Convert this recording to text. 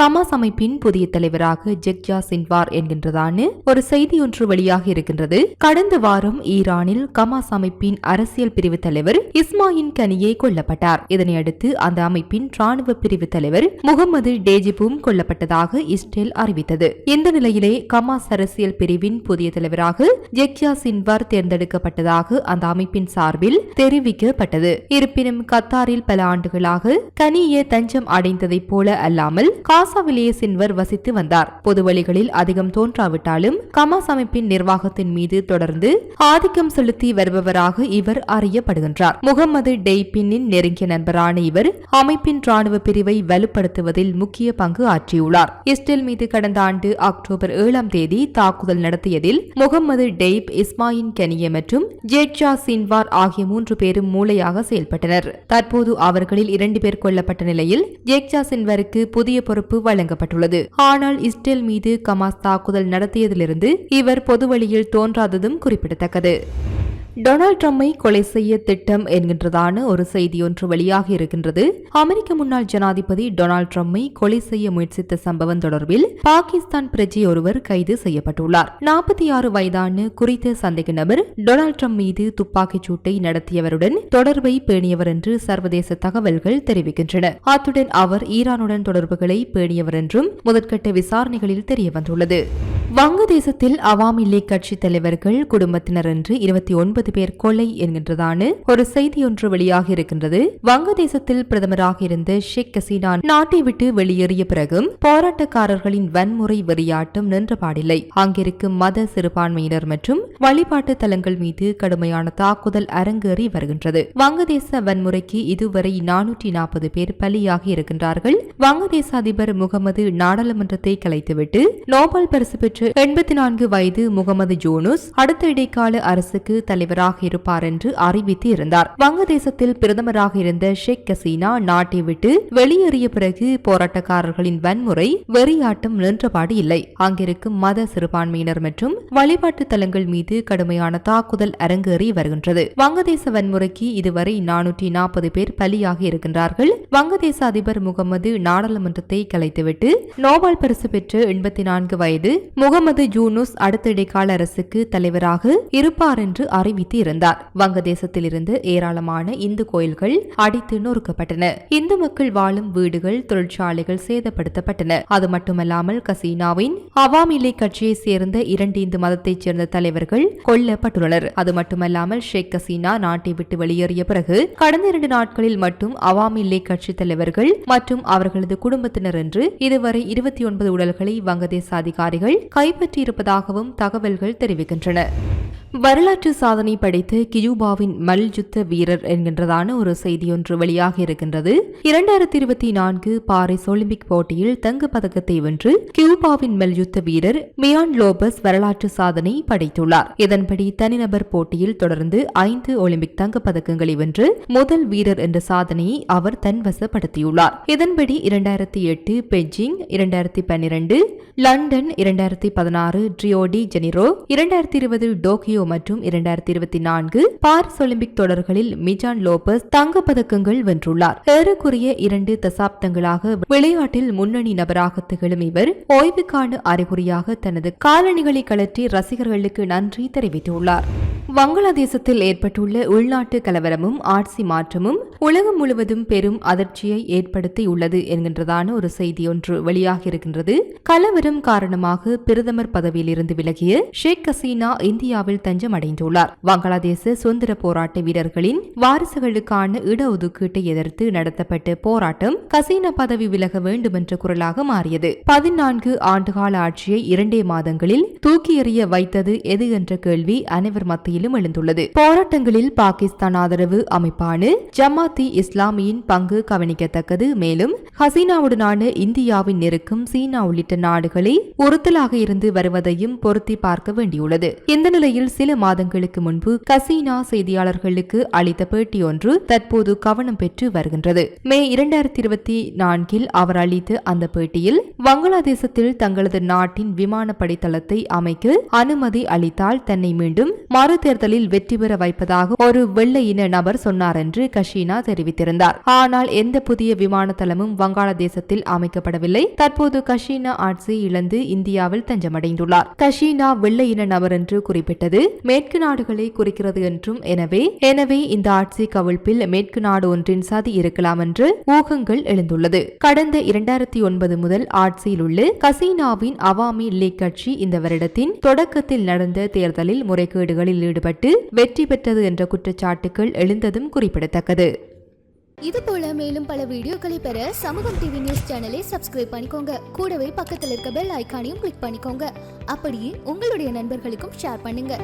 கமாஸ் அமைப்பின் புதிய தலைவராக ஜெக்ஜா சின்வார் என்கின்றதான ஒரு செய்தி ஒன்று வெளியாக இருக்கின்றது. கடந்த வாரம் ஈரானில் கமாஸ் அமைப்பின் அரசியல் பிரிவு தலைவர் இஸ்மாயின் கனியே கொல்லப்பட்டார். இதனையடுத்து அந்த அமைப்பின் ராணுவ பிரிவு தலைவர் முகமது டேஜிபும் கொல்லப்பட்டதாக இஸ்ரேல் அறிவித்தது. இந்த நிலையிலே கமாஸ் அரசியல் பிரிவின் புதிய தலைவராக ஜெக்யா சின்வார் தேர்ந்தெடுக்கப்பட்டதாக அந்த அமைப்பின் சார்பில் தெரிவிக்கப்பட்டது. இருப்பினும் கத்தாரில் பல ஆண்டுகளாக கனியே தஞ்சம் அடைந்ததைப் போல அல்லாமல் காசாவிலேயே சின்வர் வசித்து வந்தார். பொதுவழிகளில் அதிகம் தோன்றாவிட்டாலும் கமாஸ் அமைப்பின் நிர்வாகத்தின் மீது தொடர்ந்து ஆதிக்கம் செலுத்தி வருபவராக இவர் அறியப்படுகின்றார். முகமது டெய்பின்னின் நெருங்கிய நண்பரான இவர் அமைப்பின் ராணுவ பிரிவை வலுப்படுத்துவதில் முக்கிய பங்கு ஆற்றியுள்ளார். இஸ்ரேல் மீது கடந்த ஆண்டு அக்டோபர் ஏழாம் தேதி தாக்குதல் நடத்தியதில் முகமது டெய்ப் இஸ்மாயின் கெனிய மற்றும் ஜேட்ஷா சின்வார் ஆகிய மூன்று பேரும் மூளையாக செயல்பட்டனர். தற்போது அவர்களில் இரண்டு பேர் கொல்லப்பட்ட நிலையில் ஜேக்ஷா சின்வருக்கு புதிய பொறுப்பு வழங்கப்பட்டுள்ளது. ஆனால் இஸ்ரேல் மீது கமாஸ் தாக்குதல் நடத்தியதிலிருந்து இவர் பொதுவழியில் தோன்றாததும் குறிப்பிடத்தக்கது. டொனால்ட் ட்ரம்பை கொலை செய்ய திட்டம் என்கின்றதான ஒரு செய்தி ஒன்று வெளியாக இருக்கின்றது. அமெரிக்க முன்னாள் ஜனாதிபதி டொனால்ட் ட்ரம்பை கொலை செய்ய முயற்சித்த சம்பவம் தொடர்பில் பாகிஸ்தான் பிரஜை ஒருவர் கைது செய்யப்பட்டுள்ளார். நாற்பத்தி ஆறு வயதான குறித்த சந்தேக நபர் டொனால்ட் ட்ரம்ப் மீது துப்பாக்கிச் சூட்டை நடத்தியவருடன் தொடர்பை பேணியவர் என்று சர்வதேச தகவல்கள் தெரிவிக்கின்றன. அத்துடன் அவர் ஈரானுடன் தொடர்புகளை பேணியவர் என்றும் முதற்கட்ட விசாரணைகளில் தெரியவந்துள்ளது. வங்கதேசத்தில் அவாமி லீக் கட்சி தலைவர்கள் குடும்பத்தினர் என்று இருபத்தி ஒன்பது பேர் கொலை என்கின்றதான ஒரு செய்தி ஒன்று வெளியாக இருக்கின்றது. வங்கதேசத்தில் பிரதமராக இருந்த ஷேக் ஹசீனா நாட்டை விட்டு வெளியேறிய பிறகும் போராட்டக்காரர்களின் வன்முறை வெறியாட்டம் நின்றபாடில்லை அங்கிருக்கும் மத சிறுபான்மையினர் மற்றும் வழிபாட்டு தலங்கள் மீது கடுமையான தாக்குதல் அரங்கேறி வருகின்றது. வங்கதேச வன்முறைக்கு இதுவரை நானூற்றி நாற்பது பேர் பலியாகி இருக்கின்றார்கள். வங்கதேச அதிபர் முகமது நாடாளுமன்றத்தை கலைத்துவிட்டு நோபல் பரிசு பெற்ற எண்பத்தி நான்கு வயது முகமது ஜோனுஸ் அடுத்த இடைக்கால அரசுக்கு தலைவராக இருப்பார் என்று அறிவித்து இருந்தார் வங்கதேசத்தில் பிரதமராக இருந்த ஷேக் ஹசீனா நாட்டை விட்டு வெளியேறிய பிறகு போராட்டக்காரர்களின் வன்முறை வெறியாட்டம் நின்றபாடு இல்லை. அங்கிருக்கும் மத சிறுபான்மையினர் மற்றும் வழிபாட்டு தலங்கள் மீது கடுமையான தாக்குதல் அரங்கேறி வருகின்றது. வங்கதேச வன்முறைக்கு இதுவரை நானூற்றி நாற்பது பேர் பலியாக இருக்கின்றார்கள். வங்கதேச அதிபர் முகமது நாடாளுமன்றத்தை கலைத்துவிட்டு நோபல் பரிசு பெற்ற எண்பத்தி நான்கு வயது முகமது யூனுஸ் அடுத்த இடைக்கால அரசுக்கு தலைவராக இருப்பார் என்று அறிவித்து இருந்தார் வங்கதேசத்தில் இருந்து ஏராளமான இந்து கோயில்கள் அடித்து நொறுக்கப்பட்டன. இந்து மக்கள் வாழும் வீடுகள் தொழிற்சாலைகள் சேதப்படுத்தப்பட்டன. அது மட்டுமல்லாமல் கசீனாவின் அவாமி லீக் கட்சியை சேர்ந்த இரண்டு இந்து மதத்தைச் சேர்ந்த தலைவர்கள் கொல்லப்பட்டுள்ளனர். அது மட்டுமல்லாமல் ஷேக் கசீனா நாட்டை விட்டு வெளியேறிய பிறகு கடந்த இரண்டு நாட்களில் மட்டும் அவாமி லீக் கட்சி தலைவர்கள் மற்றும் அவர்களது குடும்பத்தினர் என்று இதுவரை இருபத்தி ஒன்பது உடல்களை வங்கதேச அதிகாரிகள் கைப்பற்றியிருப்பதாகவும் தகவல்கள் தெரிவிக்கின்றன. வரலாற்று சாதனை படைத்த கியூபாவின் மல்யுத்த வீரர் என்கின்றதான ஒரு செய்தியொன்று வெளியாக இருக்கின்றது. இரண்டாயிரத்தி இருபத்தி நான்கு பாரிஸ் ஒலிம்பிக் போட்டியில் தங்க பதக்கத்தை வென்று கியூபாவின் மல்யுத்த வீரர் மியான் லோபஸ் வரலாற்று சாதனை படைத்துள்ளார். இதன்படி தனிநபர் போட்டியில் தொடர்ந்து ஐந்து ஒலிம்பிக் தங்க பதக்கங்களை வென்று முதல் வீரர் என்ற சாதனையை அவர் தன்வசப்படுத்தியுள்ளார். இதன்படி இரண்டாயிரத்தி எட்டு பெஜிங் இரண்டாயிரத்தி பன்னிரண்டு லண்டன் இரண்டாயிரத்தி பதினாறு ட்ரியோடி ஜெனிரோ இரண்டாயிரத்தி இருபது டோக்கியோ மற்றும் இரண்டாயிரத்தி இருபத்தி நான்கு பாரிஸ் ஒலிம்பிக் தொடர்களில் மிஜான் லோபஸ் தங்கப் பதக்கங்கள் வென்றுள்ளார். ஏறக்குறைய இரண்டு தசாப்தங்களாக விளையாட்டில் முன்னணி நபராக திகழும் இவர் ஓய்வுக்கான அறிகுறியாக தனது காலணிகளை கழற்றி ரசிகர்களுக்கு நன்றி தெரிவித்துள்ளார். வங்காளதேசத்தில் ஏற்பட்டுள்ள உள்நாட்டு கலவரமும் ஆட்சி மாற்றமும் உலகம் முழுவதும் பெரும் அதிர்ச்சியை ஏற்படுத்தியுள்ளது என்கின்றதான ஒரு செய்தி ஒன்று வெளியாகியிருக்கின்றது கலவரம் காரணமாக பிரதமர் பதவியில் இருந்து விலகிய ஷேக் ஹசீனா இந்தியாவில் தஞ்சம் அடைந்துள்ளார் வங்களாதேச சுதந்திர போராட்ட வீரர்களின் வாரிசுகளுக்கான இடஒதுக்கீட்டை எதிர்த்து நடத்தப்பட்ட போராட்டம் கசீனா பதவி விலக வேண்டும் என்ற குரலாக மாறியது. பதினான்கு ஆண்டுகால ஆட்சியை இரண்டே மாதங்களில் தூக்கி எறிய வைத்தது எது என்ற கேள்வி அனைவர் மத்தியில் நாடுகளிலும் எழுந்துள்ளது. போராட்டங்களில் பாகிஸ்தான் ஆதரவு அமைப்பான ஜமாத்தி இஸ்லாமியின் பங்கு கவனிக்கத்தக்கது. மேலும் ஹசீனாவுடனான இந்தியாவின் நெருக்கம் சீனா உள்ளிட்ட நாடுகளை ஒருத்தலாக இருந்து வருவதையும் பொருத்தி பார்க்க வேண்டியுள்ளது. இந்த நிலையில் சில மாதங்களுக்கு முன்பு கசீனா செய்தியாளர்களுக்கு அளித்த பேட்டி ஒன்று தற்போது கவனம் பெற்று வருகின்றது. மே இரண்டாயிரத்தி இருபத்தி நான்கில் அவர் அளித்த அந்த பேட்டியில் வங்களாதேசத்தில் தங்களது நாட்டின் விமானப்படை தளத்தை அமைக்க அனுமதி அளித்தால் தன்னை மீண்டும் மறு தேர்தலில் வெற்றி பெற வைப்பதாக ஒரு வெள்ளை இன நபர் சொன்னார் என்று கஷீனா தெரிவித்திருந்தார். ஆனால் எந்த புதிய விமான தளமும் வங்காளதேசத்தில் அமைக்கப்படவில்லை. தற்போது கஷீனா ஆட்சி இழந்து இந்தியாவில் தஞ்சமடைந்துள்ளார். கஷீனா வெள்ளை இன நபர் என்று குறிப்பிட்டது மேற்கு நாடுகளை குறிக்கிறது என்றும் எனவே எனவே இந்த ஆட்சி கவிழ்ப்பில் மேற்கு நாடு ஒன்றின் சதி இருக்கலாம் என்று ஊகங்கள் எழுந்துள்ளது. கடந்த இரண்டாயிரத்தி ஒன்பது முதல் ஆட்சியில் உள்ள கசீனாவின் அவாமி லீக் கட்சி இந்த வருடத்தின் தொடக்கத்தில் நடந்த தேர்தலில் முறைகேடுகளில் ஈடுபட்டு வெற்றி பெற்றது என்ற குற்றச்சாட்டுகள் எழுந்ததும் குறிப்பிடத்தக்கது. இது போல மேலும் பல வீடியோக்களை பெற சமூகம் டிவி நியூஸ் சேனலை சப்ஸ்கிரைப் பண்ணிக்கோங்க. கூடவே பக்கத்தில் இருக்க பெல் ஐகானையும் கிளிக் பண்ணிக்கோங்க. அப்படியே உங்களுடைய நண்பர்களுக்கும் ஷேர் பண்ணுங்க.